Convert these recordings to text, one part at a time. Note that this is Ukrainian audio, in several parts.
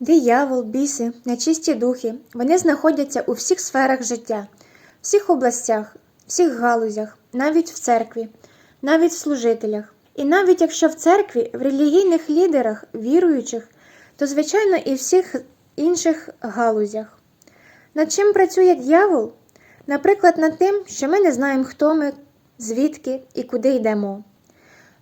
Диявол, біси, нечисті духи, вони знаходяться у всіх сферах життя, всіх областях, всіх галузях, навіть в церкві, навіть в служителях. І навіть якщо в церкві, в релігійних лідерах, віруючих, то, звичайно, і в всіх інших галузях. Над чим працює дьявол? Наприклад, над тим, що ми не знаємо, хто ми, звідки і куди йдемо.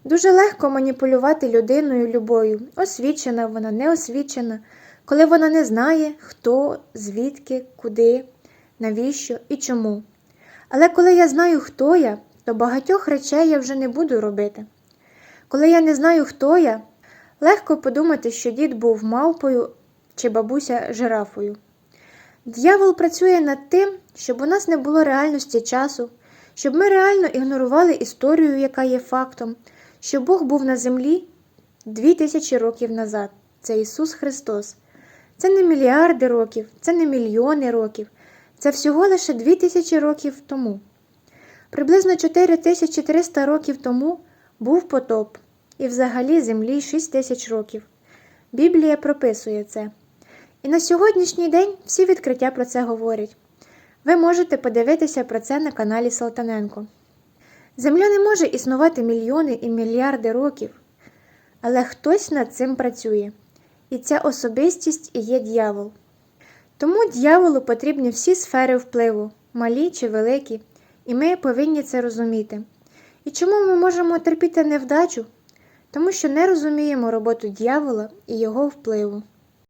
Дуже легко маніпулювати людиною любою, освічена вона, не освічена, коли вона не знає, хто, звідки, куди, навіщо і чому. Але коли я знаю, хто я, то багатьох речей я вже не буду робити. Коли я не знаю, хто я, легко подумати, що дід був мавпою чи бабуся жирафою. Д'явол працює над тим, щоб у нас не було реальності часу, щоб ми реально ігнорували історію, яка є фактом, що Бог був на землі дві тисячі років назад. Це Ісус Христос. Це не мільярди років, це не мільйони років, це всього лише дві тисячі років тому. Приблизно 4300 років тому був потоп, і взагалі землі 6 тисяч років. Біблія прописує це. І на сьогоднішній день всі відкриття про це говорять. Ви можете подивитися про це на каналі Салтаненко. Земля не може існувати мільйони і мільярди років, але хтось над цим працює, і ця особистість і є дьявол. Тому дьяволу потрібні всі сфери впливу, малі чи великі, і ми повинні це розуміти. І чому ми можемо терпіти невдачу? Тому що не розуміємо роботу дьявола і його впливу.